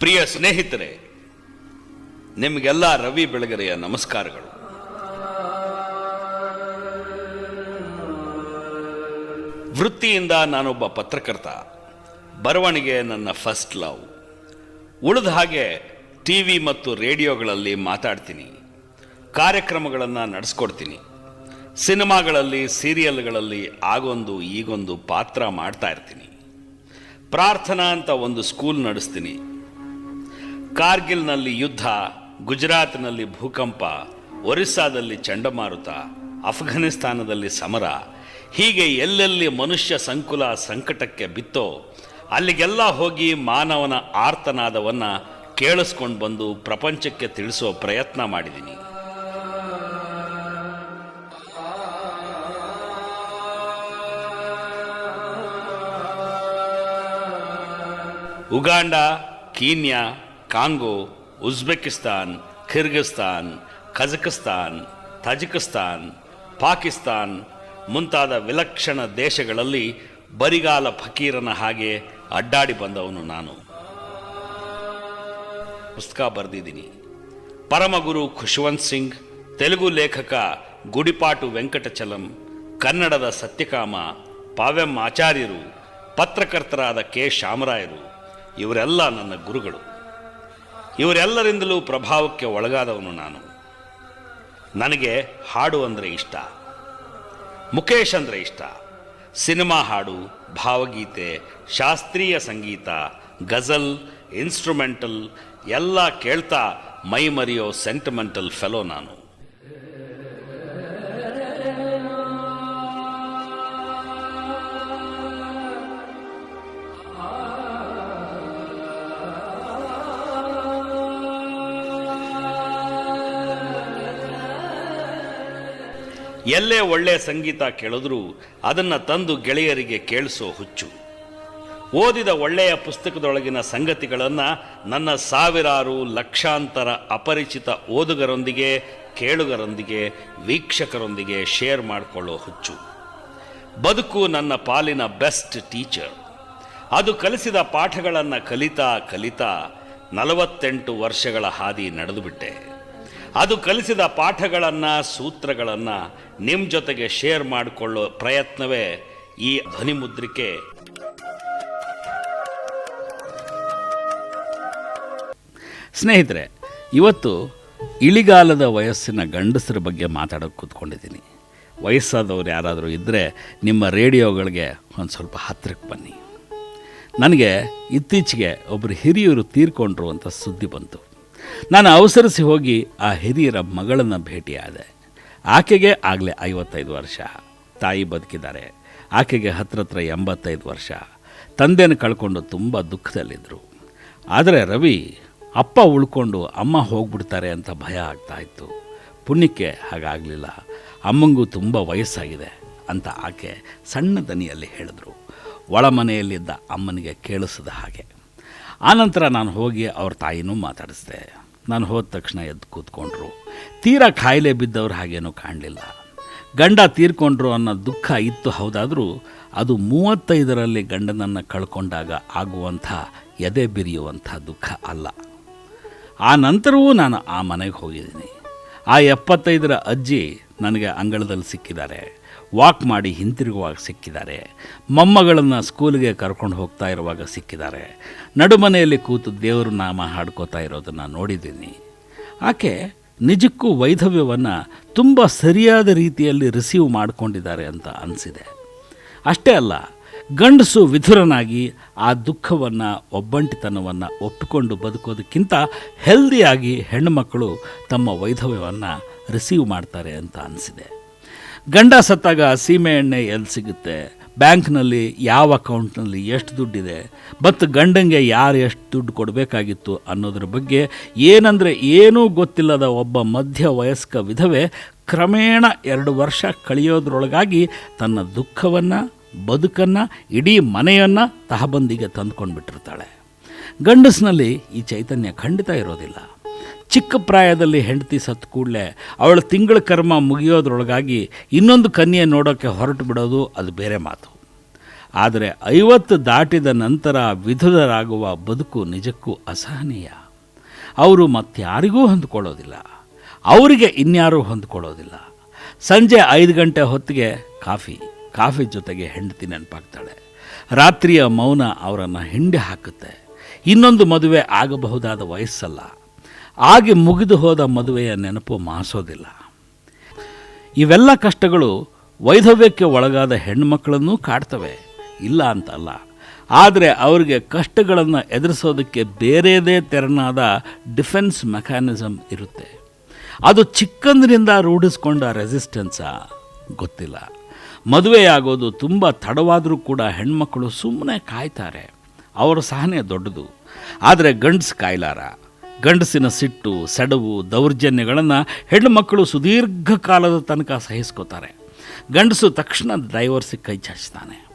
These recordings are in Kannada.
ಪ್ರಿಯ ಸ್ನೇಹಿತರೆ, ನಿಮಗೆಲ್ಲ ರವಿ ಬೆಳಗೆರೆಯ ನಮಸ್ಕಾರಗಳು. ವೃತ್ತಿಯಿಂದ ನಾನೊಬ್ಬ ಪತ್ರಕರ್ತ, ಬರವಣಿಗೆ ನನ್ನ ಫಸ್ಟ್ ಲವ್ ಉಳಿದ ಹಾಗೆ ಟಿ ವಿ ಮತ್ತು ರೇಡಿಯೋಗಳಲ್ಲಿ ಮಾತಾಡ್ತೀನಿ, ಕಾರ್ಯಕ್ರಮಗಳನ್ನು ನಡೆಸ್ಕೊಡ್ತೀನಿ, ಸಿನಿಮಾಗಳಲ್ಲಿ, ಸೀರಿಯಲ್ಗಳಲ್ಲಿ ಆಗೊಂದು ಈಗೊಂದು ಪಾತ್ರ ಮಾಡ್ತಾ ಇರ್ತೀನಿ. ಪ್ರಾರ್ಥನಾ ಅಂತ ಒಂದು ಸ್ಕೂಲ್ ನಡೆಸ್ತೀನಿ. ಕಾರ್ಗಿಲ್ನಲ್ಲಿ ಯುದ್ಧ, ಗುಜರಾತ್ನಲ್ಲಿ ಭೂಕಂಪ, ಒರಿಸ್ಸಾದಲ್ಲಿ ಚಂಡಮಾರುತ ಅಫ್ಘಾನಿಸ್ತಾನದಲ್ಲಿ ಸಮರ, ಹೀಗೆ ಎಲ್ಲೆಲ್ಲಿ ಮನುಷ್ಯ ಸಂಕುಲ ಸಂಕಟಕ್ಕೆ ಬಿತ್ತೋ, ಅಲ್ಲಿಗೆಲ್ಲ ಹೋಗಿ ಮಾನವನ ಆರ್ತನಾದವನ್ನು ಕೇಳಿಸ್ಕೊಂಡು ಬಂದು ಪ್ರಪಂಚಕ್ಕೆ ತಿಳಿಸೋ ಪ್ರಯತ್ನ ಮಾಡಿದ್ದೀನಿ Uganda, Kenya Congo, Uzbekistan, Kyrgyzstan, Kazakhstan, Tajikistan, Pakistan ಮುಂತಾದ ವಿಲಕ್ಷಣ ದೇಶಗಳಲ್ಲಿ ಬರಿಗಾಲ ಫಕೀರನ ಹಾಗೆ ಅಡ್ಡಾಡಿ ಬಂದವನು ನಾನು. ಪುಸ್ತಕ ಬರೆದಿದ್ದೀನಿ. ಪರಮಗುರು ಖುಷ್ವಂತ್ ಸಿಂಗ್, ತೆಲುಗು ಲೇಖಕ ಗುಡಿಪಾಟು ವೆಂಕಟಚಲಂ, ಕನ್ನಡದ ಸತ್ಯಕಾಮ ಪಾವೆಂ ಆಚಾರ್ಯರು, ಪತ್ರಕರ್ತರಾದ ಕೆ. ಶಾಮರಾಯರು, ಇವರೆಲ್ಲ ನನ್ನ ಗುರುಗಳು. ಇವರೆಲ್ಲರಿಂದಲೂ ಪ್ರಭಾವಕ್ಕೆ ಒಳಗಾದವನು ನಾನು. ನನಗೆ ಹಾಡು ಅಂದರೆ ಇಷ್ಟ, ಮುಖೇಶ್ ಅಂದರೆ ಇಷ್ಟ, ಸಿನಿಮಾ ಹಾಡು, ಭಾವಗೀತೆ, ಶಾಸ್ತ್ರೀಯ ಸಂಗೀತ, ಗಜಲ್ ಇನ್ಸ್ಟ್ರುಮೆಂಟಲ್ ಎಲ್ಲ ಕೇಳ್ತಾ ಮೈ ಮರೆಯೋ ಸೆಂಟಿಮೆಂಟಲ್ ಫೆಲೋ ನಾನು. ಎಲ್ಲೇ ಒಳ್ಳೆಯ ಸಂಗೀತ ಕೇಳಿದ್ರೂ ಅದನ್ನು ತಂದು ಗೆಳೆಯರಿಗೆ ಕೇಳಿಸೋ ಹುಚ್ಚು. ಓದಿದ ಒಳ್ಳೆಯ ಪುಸ್ತಕದೊಳಗಿನ ಸಂಗತಿಗಳನ್ನು ನನ್ನ ಸಾವಿರಾರು ಲಕ್ಷಾಂತರ ಅಪರಿಚಿತ ಓದುಗರೊಂದಿಗೆ, ಕೇಳುಗರೊಂದಿಗೆ, ವೀಕ್ಷಕರೊಂದಿಗೆ ಶೇರ್ ಮಾಡಿಕೊಳ್ಳೋ ಹುಚ್ಚು. ಬದುಕು ನನ್ನ ಪಾಲಿನ ಬೆಸ್ಟ್ ಟೀಚರ್. ಅದು ಕಲಿಸಿದ ಪಾಠಗಳನ್ನು ಕಲಿತಾ ಕಲಿತಾ ನಲವತ್ತೆಂಟು ವರ್ಷಗಳ ಹಾದಿ ನಡೆದುಬಿಟ್ಟೆ. ಅದು ಕಲಿಸಿದ ಪಾಠಗಳನ್ನು, ಸೂತ್ರಗಳನ್ನು ನಿಮ್ಮ ಜೊತೆಗೆ ಶೇರ್ ಮಾಡಿಕೊಳ್ಳೋ ಪ್ರಯತ್ನವೇ ಈ ಧ್ವನಿಮುದ್ರಿಕೆ. ಸ್ನೇಹಿತರೆ, ಇವತ್ತು ಇಳಿಗಾಲದ ವಯಸ್ಸಿನ ಗಂಡಸರ ಬಗ್ಗೆ ಮಾತಾಡೋಕೆ ಕೂತ್ಕೊಂಡಿದ್ದೀನಿ. ವಯಸ್ಸಾದವ್ರು ಯಾರಾದರೂ ಇದ್ದರೆ ನಿಮ್ಮ ರೇಡಿಯೋಗಳಿಗೆ ಒಂದು ಸ್ವಲ್ಪ ಹತ್ತಿರಕ್ಕೆ ಬನ್ನಿ. ನನಗೆ ಇತ್ತೀಚೆಗೆ ಒಬ್ಬರು ಹಿರಿಯರು ತೀರ್ಕೊಂಡ್ರು ಅಂತ ಸುದ್ದಿ ಬಂತು. ನಾನು ಅವಸರಿಸಿ ಹೋಗಿ ಆ ಹಿರಿಯರ ಮಗಳನ್ನು ಭೇಟಿಯಾದೆ. ಆಕೆಗೆ ಆಗಲೇ ಐವತ್ತೈದು ವರ್ಷ. ತಾಯಿ ಬದುಕಿದ್ದಾರೆ. ಆಕೆಗೆ ಹತ್ರ ಹತ್ರ ಎಂಬತ್ತೈದು ವರ್ಷ. ತಂದೆನ ಕಳ್ಕೊಂಡು ತುಂಬ ದುಃಖದಲ್ಲಿದ್ದರು ಆದರೆ ರವಿ, ಅಪ್ಪ ಉಳ್ಕೊಂಡು ಅಮ್ಮ ಹೋಗ್ಬಿಡ್ತಾರೆ ಅಂತ ಭಯ ಆಗ್ತಾ ಇತ್ತು. ಪುಣ್ಯಕ್ಕೆ ಹಾಗಾಗಲಿಲ್ಲ. ಅಮ್ಮಂಗೂ ತುಂಬ ವಯಸ್ಸಾಗಿದೆ ಅಂತ ಆಕೆ ಸಣ್ಣ ದನಿಯಲ್ಲಿ ಹೇಳಿದ್ರು. ಒಳಮನೆಯಲ್ಲಿದ್ದ ಅಮ್ಮನಿಗೆ ಕೇಳಿಸಿದ ಹಾಗೆ. ಆನಂತರ ನಾನು ಹೋಗಿ ಅವ್ರ ತಾಯಿನೂ ಮಾತಾಡಿಸ್ದೆ. ನಾನು ಹೋದ ತಕ್ಷಣ ಎದ್ದು ಕೂತ್ಕೊಂಡ್ರು. ತೀರಾ ಕಾಯಿಲೆ ಬಿದ್ದವ್ರು ಹಾಗೇನೂ ಕಾಣಲಿಲ್ಲ. ಗಂಡ ತೀರ್ಕೊಂಡ್ರು ಅನ್ನೋ ದುಃಖ ಇತ್ತು ಹೌದಾದರೂ ಅದು ಮೂವತ್ತೈದರಲ್ಲಿ ಗಂಡನನ್ನು ಕಳ್ಕೊಂಡಾಗ ಆಗುವಂಥ ಎದೆ ಬಿರಿಯುವಂಥ ದುಃಖ ಅಲ್ಲ. ಆ ನಂತರವೂ ನಾನು ಆ ಮನೆಗೆ ಹೋಗಿದ್ದೀನಿ. ಆ ಎಪ್ಪತ್ತೈದರ ಅಜ್ಜಿ ನನಗೆ ಅಂಗಳದಲ್ಲಿ ಸಿಕ್ಕಿದ್ದಾರೆ. ವಾಕ್ ಮಾಡಿ ಹಿಂತಿರುಗುವಾಗ ಸಿಕ್ಕಿದ್ದಾರೆ. ಮೊಮ್ಮಗಳನ್ನು ಸ್ಕೂಲಿಗೆ ಕರ್ಕೊಂಡು ಹೋಗ್ತಾ ಇರುವಾಗ ಸಿಕ್ಕಿದ್ದಾರೆ. ನಡುಮನೆಯಲ್ಲಿ ಕೂತು ದೇವರು ನಾಮ ಹಾಡ್ಕೋತಾ ಇರೋದನ್ನು ನೋಡಿದ್ದೀನಿ. ಆಕೆ ನಿಜಕ್ಕೂ ವೈಧವ್ಯವನ್ನು ತುಂಬ ಸರಿಯಾದ ರೀತಿಯಲ್ಲಿ ರಿಸೀವ್ ಮಾಡಿಕೊಂಡಿದ್ದಾರೆ ಅಂತ ಅನಿಸಿದೆ. ಅಷ್ಟೇ ಅಲ್ಲ, ಗಂಡಸು ವಿಧುರನಾಗಿ ಆ ದುಃಖವನ್ನು, ಒಬ್ಬಂಟಿತನವನ್ನು ಒಪ್ಪಿಕೊಂಡು ಬದುಕೋದಕ್ಕಿಂತ ಹೆಲ್ದಿಯಾಗಿ ಹೆಣ್ಣುಮಕ್ಕಳು ತಮ್ಮ ವೈಧವ್ಯವನ್ನು ರಿಸೀವ್ ಮಾಡ್ತಾರೆ ಅಂತ ಅನಿಸಿದೆ. ಗಂಡ ಸತ್ತಾಗ ಸೀಮೆ ಎಣ್ಣೆ ಎಲ್ಲಿ ಸಿಗುತ್ತೆ? ಬ್ಯಾಂಕ್ನಲ್ಲಿ ಯಾವ ಅಕೌಂಟ್ನಲ್ಲಿ ಎಷ್ಟು ದುಡ್ಡಿದೆ? ಮತ್ತು ಗಂಡಂಗೆ ಯಾರು ಎಷ್ಟು ದುಡ್ಡು ಕೊಡಬೇಕಾಗಿತ್ತು ಅನ್ನೋದ್ರ ಬಗ್ಗೆ ಏನಂದರೆ ಏನೂ ಗೊತ್ತಿಲ್ಲದ ಒಬ್ಬ ಮಧ್ಯ ವಯಸ್ಕ ವಿಧವೆ ಕ್ರಮೇಣ ಎರಡು ವರ್ಷ ಕಳೆಯೋದ್ರೊಳಗಾಗಿ ತನ್ನ ದುಃಖವನ್ನು, ಬದುಕನ್ನು, ಇಡೀ ಮನೆಯನ್ನು ತಹಬಂದಿಗೆ ತಂದುಕೊಂಡ್ಬಿಟ್ಟಿರ್ತಾಳೆ. ಗಂಡಸ್ನಲ್ಲಿ ಈ ಚೈತನ್ಯ ಖಂಡಿತ ಇರೋದಿಲ್ಲ. ಚಿಕ್ಕ ಪ್ರಾಯದಲ್ಲಿ ಹೆಂಡತಿ ಸತ್ತು ಕೂಡಲೇ ಅವಳ ತಿಂಗಳ ಕರ್ಮ ಮುಗಿಯೋದ್ರೊಳಗಾಗಿ ಇನ್ನೊಂದು ಕನ್ಯೆ ನೋಡೋಕ್ಕೆ ಹೊರಟು ಬಿಡೋದು ಅದು ಬೇರೆ ಮಾತು. ಆದರೆ ಐವತ್ತು ದಾಟಿದ ನಂತರ ವಿಧುರರಾಗುವ ಬದುಕು ನಿಜಕ್ಕೂ ಅಸಹನೀಯ. ಅವರು ಮತ್ತಾರಿಗೂ ಹೊಂದ್ಕೊಳ್ಳೋದಿಲ್ಲ. ಅವರಿಗೆ ಇನ್ಯಾರೂ ಹೊಂದ್ಕೊಳ್ಳೋದಿಲ್ಲ. ಸಂಜೆ ಐದು ಗಂಟೆ ಹೊತ್ತಿಗೆ ಕಾಫಿ ಕಾಫಿ ಜೊತೆಗೆ ಹೆಂಡತಿ ನೆನಪಾಗ್ತಾಳೆ. ರಾತ್ರಿಯ ಮೌನ ಅವರನ್ನು ಹಿಂಡಿ ಹಾಕುತ್ತೆ. ಇನ್ನೊಂದು ಮದುವೆ ಆಗಬಹುದಾದ ವಯಸ್ಸಲ್ಲ. ಆಗಿ ಮುಗಿದು ಹೋದ ಮದುವೆಯ ನೆನಪು ಮಾಸೋದಿಲ್ಲ. ಇವೆಲ್ಲ ಕಷ್ಟಗಳು ವೈಧವ್ಯಕ್ಕೆ ಒಳಗಾದ ಹೆಣ್ಮಕ್ಕಳನ್ನೂ ಕಾಡ್ತವೆ. ಇಲ್ಲ ಅಂತಲ್ಲ. ಆದರೆ ಅವರಿಗೆ ಕಷ್ಟಗಳನ್ನು ಎದುರಿಸೋದಕ್ಕೆ ಬೇರೆಯದೇ ತೆರನಾದ ಡಿಫೆನ್ಸ್ ಮೆಕ್ಯಾನಿಸಮ್ ಇರುತ್ತೆ. ಅದು ಚಿಕ್ಕಂದಿನಿಂದ ರೂಢಿಸ್ಕೊಂಡ ರೆಸಿಸ್ಟೆನ್ಸಾ ಗೊತ್ತಿಲ್ಲ. ಮದುವೆಯಾಗೋದು ತುಂಬ ತಡವಾದರೂ ಕೂಡ ಹೆಣ್ಮಕ್ಕಳು ಸುಮ್ಮನೆ ಕಾಯ್ತಾರೆ. ಅವರ ಸಹನೆ ದೊಡ್ಡದು. ಆದರೆ ಗಂಡಸು ಕಾಯ್ಲಾರ. ಗಂಡಸಿನ ಸಿಟ್ಟು, ಸೆಡವು, ದೌರ್ಜನ್ಯಗಳನ್ನು ಹೆಣ್ಣುಮಕ್ಕಳು ಸುದೀರ್ಘ ಕಾಲದ ತನಕ ಸಹಿಸ್ಕೋತಾರೆ. ಗಂಡಸು ತಕ್ಷಣ ಡ್ರೈವರ್ಸಿಗೆ ಕೈ ಚಾಚ್ತಾನೆ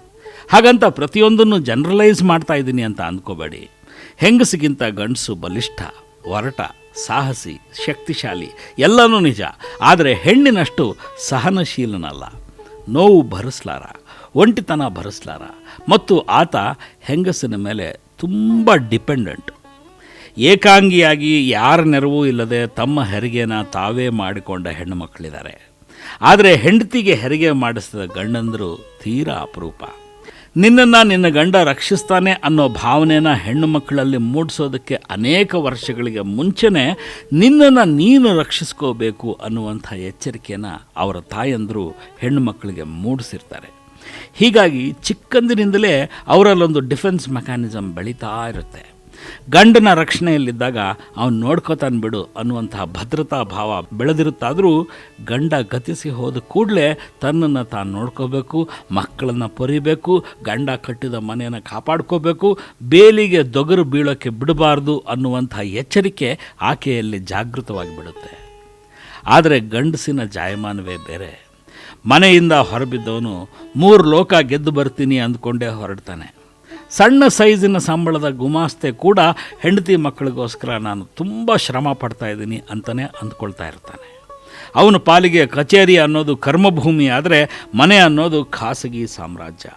ಹಾಗಂತ ಪ್ರತಿಯೊಂದನ್ನು ಜನರಲೈಸ್ ಮಾಡ್ತಾ ಇದ್ದೀನಿ ಅಂತ ಅಂದ್ಕೋಬೇಡಿ ಹೆಂಗಸಿಗಿಂತ ಗಂಡಸು ಬಲಿಷ್ಠ, ಒರಟ, ಸಾಹಸಿ, ಶಕ್ತಿಶಾಲಿ, ಎಲ್ಲನೂ ನಿಜ. ಆದರೆ ಹೆಣ್ಣಿನಷ್ಟು ಸಹನಶೀಲನಲ್ಲ. ನೋವು ಭರಿಸ್ಲಾರ, ಒಂಟಿತನ ಭರಿಸ್ಲಾರ. ಮತ್ತು ಆತ ಹೆಂಗಸಿನ ಮೇಲೆ ತುಂಬ ಡಿಪೆಂಡೆಂಟ್ ಏಕಾಂಗಿಯಾಗಿ ಯಾರ ನೆರವೂ ಇಲ್ಲದೆ ತಮ್ಮ ಹೆರಿಗೆನ ತಾವೇ ಮಾಡಿಕೊಂಡ ಹೆಣ್ಣು ಮಕ್ಕಳಿದ್ದಾರೆ ಆದರೆ ಹೆಂಡತಿಗೆ ಹೆರಿಗೆ ಮಾಡಿಸಿದ ಗಂಡಂದರು ತೀರಾ ಅಪರೂಪ. ನಿನ್ನನ್ನು ನಿನ್ನ ಗಂಡ ರಕ್ಷಿಸ್ತಾನೆ ಅನ್ನೋ ಭಾವನೆನ ಹೆಣ್ಣು ಮಕ್ಕಳಲ್ಲಿ ಮೂಡಿಸೋದಕ್ಕೆ ಅನೇಕ ವರ್ಷಗಳಿಗೆ ಮುಂಚೆನೇ ನಿನ್ನನ್ನು ನೀನು ರಕ್ಷಿಸ್ಕೋಬೇಕು ಅನ್ನುವಂಥ ಎಚ್ಚರಿಕೆಯನ್ನು ಅವರ ತಾಯಂದರು ಹೆಣ್ಣು ಮಕ್ಕಳಿಗೆ ಮೂಡಿಸಿರ್ತಾರೆ. ಹೀಗಾಗಿ ಚಿಕ್ಕಂದಿನಿಂದಲೇ ಅವರಲ್ಲೊಂದು ಡಿಫೆನ್ಸ್ ಮೆಕ್ಯಾನಿಸಮ್ ಬೆಳೀತಾ ಇರುತ್ತೆ. ಗಂಡನ ರಕ್ಷಣೆಯಲ್ಲಿದ್ದಾಗ ಅವನು ನೋಡ್ಕೋತಾನೆ ಬಿಡು ಅನ್ನುವಂತಹ ಭದ್ರತಾ ಭಾವ ಬೆಳೆದಿರುತ್ತಾದರೂ ಗಂಡ ಗತಿಸಿ ಹೋದ ಕೂಡಲೇ ತನ್ನನ್ನು ತಾನು ನೋಡ್ಕೋಬೇಕು, ಮಕ್ಕಳನ್ನು ಪೊರಿಬೇಕು, ಗಂಡ ಕಟ್ಟಿದ ಮನೆಯನ್ನು ಕಾಪಾಡ್ಕೋಬೇಕು, ಬೇಲಿಗೆ ದೊಗರು ಬೀಳೋಕ್ಕೆ ಬಿಡಬಾರ್ದು ಅನ್ನುವಂಥ ಎಚ್ಚರಿಕೆ ಆಕೆಯಲ್ಲಿ ಜಾಗೃತವಾಗಿ ಬಿಡುತ್ತೆ. ಆದರೆ ಗಂಡಸಿನ ಜಾಯಮಾನವೇ ಬೇರೆ. ಮನೆಯಿಂದ ಹೊರಬಿದ್ದವನು ಮೂರು ಲೋಕ ಗೆದ್ದು ಬರ್ತೀನಿ ಅಂದ್ಕೊಂಡೇ ಹೊರಡ್ತಾನೆ. ಸಣ್ಣ ಸೈಜಿನ ಸಂಬಳದ ಗುಮಾಸ್ತೆ ಕೂಡ ಹೆಂಡತಿ ಮಕ್ಕಳಿಗೋಸ್ಕರ ನಾನು ತುಂಬ ಶ್ರಮ ಪಡ್ತಾ ಇದ್ದೀನಿ ಅಂತಲೇ ಅಂದ್ಕೊಳ್ತಾ ಇರ್ತಾನೆ. ಅವನ ಪಾಲಿಗೆ ಕಚೇರಿ ಅನ್ನೋದು ಕರ್ಮಭೂಮಿ ಆದರೆ ಮನೆ ಅನ್ನೋದು ಖಾಸಗಿ ಸಾಮ್ರಾಜ್ಯ.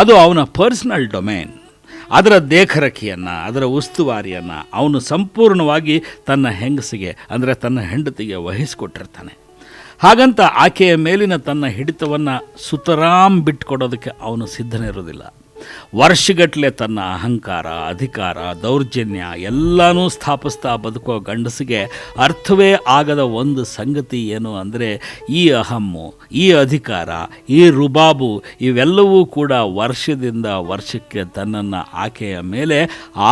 ಅದು ಅವನ ಪರ್ಸ್ನಲ್ ಡೊಮೇನ್. ಅದರ ದೇಖರಖಿಯನ್ನು ಅದರ ಉಸ್ತುವಾರಿಯನ್ನು ಅವನು ಸಂಪೂರ್ಣವಾಗಿ ತನ್ನ ಹೆಂಗಸಿಗೆ, ಅಂದರೆ ತನ್ನ ಹೆಂಡತಿಗೆ ವಹಿಸಿಕೊಟ್ಟಿರ್ತಾನೆ. ಹಾಗಂತ ಆಕೆಯ ಮೇಲಿನ ತನ್ನ ಹಿಡಿತವನ್ನು ಸುತರಾಮ್ ಬಿಟ್ಕೊಡೋದಕ್ಕೆ ಅವನು ಸಿದ್ಧನಿರೋದಿಲ್ಲ ವರ್ಷಗಟ್ಟಲೆ ತನ್ನ ಅಹಂಕಾರ, ಅಧಿಕಾರ, ದೌರ್ಜನ್ಯ ಎಲ್ಲನೂ ಸ್ಥಾಪಿಸ್ತಾ ಬದುಕೋ ಗಂಡಸಿಗೆ ಅರ್ಥವೇ ಆಗದ ಒಂದು ಸಂಗತಿ ಏನು ಅಂದರೆ ಈ ಅಹಮ್ಮು, ಈ ಅಧಿಕಾರ, ಈ ರುಬಾಬು ಇವೆಲ್ಲವೂ ಕೂಡ ವರ್ಷದಿಂದ ವರ್ಷಕ್ಕೆ ತನ್ನನ್ನು ಆಕೆಯ ಮೇಲೆ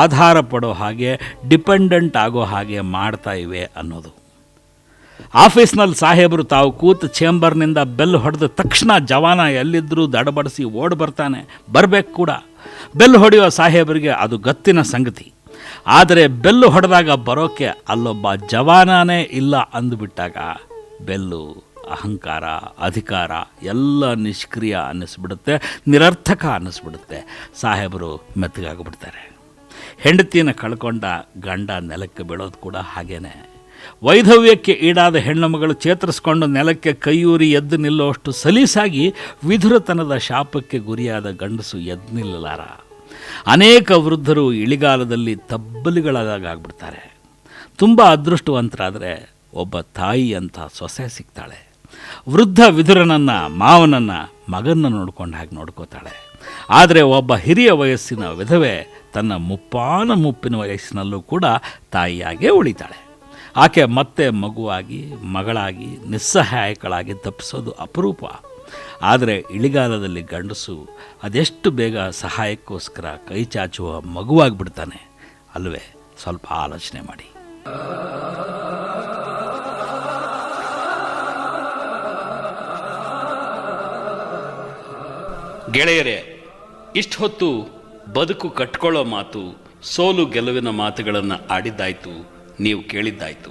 ಆಧಾರ ಪಡೋ ಹಾಗೆ ಡಿಪೆಂಡೆಂಟ್ ಆಗೋ ಹಾಗೆ ಮಾಡ್ತಾ ಇವೆ ಅನ್ನೋದು. ಆಫೀಸ್ನಲ್ಲಿ ಸಾಹೇಬರು ತಾವು ಕೂತು ಚೇಂಬರ್ನಿಂದ ಬೆಲ್ ಹೊಡೆದ ತಕ್ಷಣ ಜವಾನ ಎಲ್ಲಿದ್ದರೂ ದಡಬಡಿಸಿ ಓಡಿ ಬರ್ತಾನೆ. ಬರಬೇಕು ಕೂಡ. ಬೆಲ್ ಹೊಡೆಯುವ ಸಾಹೇಬರಿಗೆ ಅದು ಗತ್ತಿನ ಸಂಗತಿ. ಆದರೆ ಬೆಲ್ಲು ಹೊಡೆದಾಗ ಬರೋಕ್ಕೆ ಅಲ್ಲೊಬ್ಬ ಜವಾನನೇ ಇಲ್ಲ ಅಂದುಬಿಟ್ಟಾಗ ಬೆಲ್ಲು, ಅಹಂಕಾರ, ಅಧಿಕಾರ ಎಲ್ಲ ನಿಷ್ಕ್ರಿಯ ಅನ್ನಿಸ್ಬಿಡುತ್ತೆ, ನಿರರ್ಥಕ ಅನ್ನಿಸ್ಬಿಡುತ್ತೆ. ಸಾಹೇಬರು ಮೆತ್ತಗಾಗ್ಬಿಡ್ತಾರೆ. ಹೆಂಡತಿನ ಕಳ್ಕೊಂಡ ಗಂಡ ನೆಲಕ್ಕೆ ಬೀಳೋದು ಕೂಡ ಹಾಗೇನೆ. ವೈಧವ್ಯಕ್ಕೆ ಈಡಾದ ಹೆಣ್ಣುಮಗಳು ಚೇತರಿಸ್ಕೊಂಡು ನೆಲಕ್ಕೆ ಕೈಯೂರಿ ಎದ್ದು ನಿಲ್ಲುವಷ್ಟು ಸಲೀಸಾಗಿ ವಿಧುರತನದ ಶಾಪಕ್ಕೆ ಗುರಿಯಾದ ಗಂಡಸು ಎದ್ದು ನಿಲ್ಲಲಾರ. ಅನೇಕ ವೃದ್ಧರು ಇಳಿಗಾಲದಲ್ಲಿ ತಬ್ಬಲಿಗಳಾಗ್ಬಿಡ್ತಾರೆ. ತುಂಬ ಅದೃಷ್ಟವಂತರಾದರೆ ಒಬ್ಬ ತಾಯಿ ಅಂತ ಸೊಸೆ ಸಿಗ್ತಾಳೆ. ವೃದ್ಧ ವಿಧುರನನ್ನು, ಮಾವನನ್ನು, ಮಗನ್ನ ನೋಡ್ಕೊಂಡು ಹಾಗೆ ನೋಡ್ಕೋತಾಳೆ. ಆದರೆ ಒಬ್ಬ ಹಿರಿಯ ವಯಸ್ಸಿನ ವಿಧವೆ ತನ್ನ ಮುಪ್ಪಾನ ಮುಪ್ಪಿನ ವಯಸ್ಸಿನಲ್ಲೂ ಕೂಡ ತಾಯಿಯಾಗೇ ಉಳಿತಾಳೆ. ಆಕೆ ಮತ್ತೆ ಮಗುವಾಗಿ, ಮಗಳಾಗಿ, ನಿಸ್ಸಹಾಯಕಳಾಗಿ ತಪ್ಪಿಸೋದು ಅಪರೂಪ. ಆದರೆ ಇಳಿಗಾಲದಲ್ಲಿ ಗಂಡಸು ಅದೆಷ್ಟು ಬೇಗ ಸಹಾಯಕ್ಕೋಸ್ಕರ ಕೈ ಚಾಚುವ ಮಗುವಾಗಿಬಿಡ್ತಾನೆ ಅಲ್ವೇ? ಸ್ವಲ್ಪ ಆಲೋಚನೆ ಮಾಡಿ. ಗೆಳೆಯರೇ, ಇಷ್ಟು ಹೊತ್ತು ಬದುಕು ಕಟ್ಕೊಳ್ಳೋ ಮಾತು ಸೋಲು ಗೆಲುವಿನ ಮಾತುಗಳನ್ನು ಆಡಿದ್ದಾಯ್ತು. ನೀವು ಕೇಳಿದ್ದಾಯಿತು.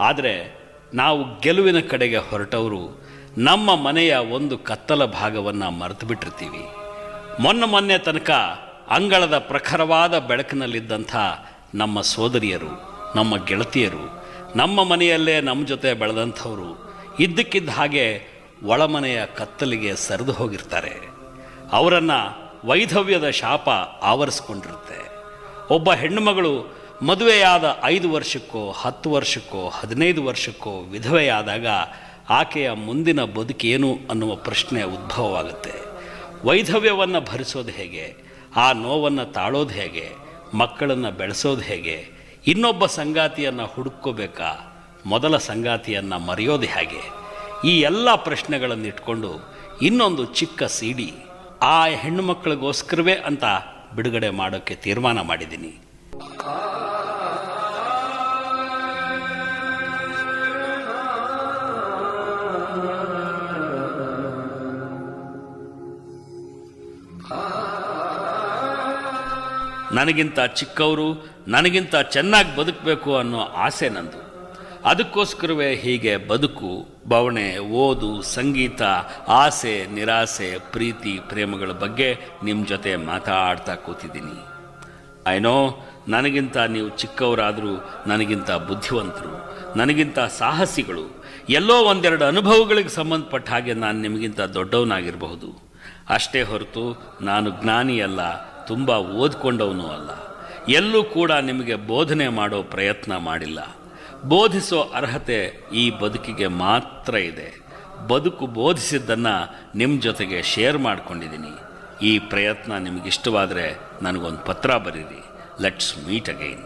ಆದರೆ ನಾವು ಗೆಲುವಿನ ಕಡೆಗೆ ಹೊರಟವರು ನಮ್ಮ ಮನೆಯ ಒಂದು ಕತ್ತಲ ಭಾಗವನ್ನು ಮರೆತು ಬಿಟ್ಟಿರ್ತೀವಿ ಮೊನ್ನೆ ಮೊನ್ನೆ ತನಕ ಅಂಗಳದ ಪ್ರಖರವಾದ ಬೆಳಕಿನಲ್ಲಿದ್ದಂಥ ನಮ್ಮ ಸೋದರಿಯರು, ನಮ್ಮ ಗೆಳತಿಯರು, ನಮ್ಮ ಮನೆಯಲ್ಲೇ ನಮ್ಮ ಜೊತೆ ಬೆಳೆದಂಥವರು ಇದ್ದಕ್ಕಿದ್ದ ಹಾಗೆ ಒಳಮನೆಯ ಕತ್ತಲಿಗೆ ಸರಿದು ಹೋಗಿರ್ತಾರೆ. ಅವರನ್ನು ವೈಧವ್ಯದ ಶಾಪ ಆವರಿಸ್ಕೊಂಡಿರುತ್ತೆ. ಒಬ್ಬ ಹೆಣ್ಣುಮಗಳು ಮದುವೆಯಾದ ಐದು ವರ್ಷಕ್ಕೋ, ಹತ್ತು ವರ್ಷಕ್ಕೋ, ಹದಿನೈದು ವರ್ಷಕ್ಕೋ ವಿಧವೆಯಾದಾಗ ಆಕೆಯ ಮುಂದಿನ ಬದುಕೇನು ಅನ್ನುವ ಪ್ರಶ್ನೆ ಉದ್ಭವವಾಗುತ್ತೆ. ವೈಧವ್ಯವನ್ನು ಭರಿಸೋದು ಹೇಗೆ? ಆ ನೋವನ್ನು ತಾಳೋದು ಹೇಗೆ? ಮಕ್ಕಳನ್ನು ಬೆಳೆಸೋದು ಹೇಗೆ? ಇನ್ನೊಬ್ಬ ಸಂಗಾತಿಯನ್ನು ಹುಡುಕೋಬೇಕಾ ಮೊದಲ ಸಂಗಾತಿಯನ್ನು ಮರೆಯೋದು ಹೇಗೆ? ಈ ಎಲ್ಲ ಪ್ರಶ್ನೆಗಳನ್ನು ಇಟ್ಕೊಂಡು ಇನ್ನೊಂದು ಚಿಕ್ಕ ಸಿಡಿ ಆ ಹೆಣ್ಣು ಮಕ್ಕಳಿಗೋಸ್ಕರವೇ ಅಂತ ಬಿಡುಗಡೆ ಮಾಡೋಕ್ಕೆ ತೀರ್ಮಾನ ಮಾಡಿದ್ದೀನಿ. ನನಗಿಂತ ಚಿಕ್ಕವರು, ನನಗಿಂತ ಚೆನ್ನಾಗಿ ಬದುಕಬೇಕು ಅನ್ನೋ ಆಸೆ ನಂದು. ಅದಕ್ಕೋಸ್ಕರವೇ ಹೀಗೆ ಬದುಕು ಬವಣೆ ಓದು, ಸಂಗೀತ, ಆಸೆ, ನಿರಾಸೆ, ಪ್ರೀತಿ, ಪ್ರೇಮಗಳ ಬಗ್ಗೆ ನಿಮ್ಮ ಜೊತೆ ಮಾತಾಡ್ತಾ ಕೂತಿದ್ದೀನಿ. ಐನೋ ನನಗಿಂತ ನೀವು ಚಿಕ್ಕವರಾದರೂ, ನನಗಿಂತ ಬುದ್ಧಿವಂತರು, ನನಗಿಂತ ಸಾಹಸಿಗಳು, ಎಲ್ಲೋ ಒಂದೆರಡು ಅನುಭವಗಳಿಗೆ ಸಂಬಂಧಪಟ್ಟ ಹಾಗೆ ನಾನು ನಿಮಗಿಂತ ದೊಡ್ಡವನಾಗಿರಬಹುದು. ಅಷ್ಟೇ ಹೊರತು ನಾನು ಜ್ಞಾನಿಯಲ್ಲ ತುಂಬ ಓದ್ಕೊಂಡವನು ಅಲ್ಲ. ಎಲ್ಲೂ ಕೂಡ ನಿಮಗೆ ಬೋಧನೆ ಮಾಡೋ ಪ್ರಯತ್ನ ಮಾಡಿಲ್ಲ. ಬೋಧಿಸೋ ಅರ್ಹತೆ ಈ ಬದುಕಿಗೆ ಮಾತ್ರ ಇದೆ. ಬದುಕು ಬೋಧಿಸಿದ್ದನ್ನು ನಿಮ್ಮ ಜೊತೆಗೆ ಶೇರ್ ಮಾಡ್ಕೊಂಡಿದ್ದೀನಿ. ಈ ಪ್ರಯತ್ನ ನಿಮಗಿಷ್ಟವಾದರೆ ನನಗೊಂದು ಪತ್ರ ಬರೀರಿ. Let's meet again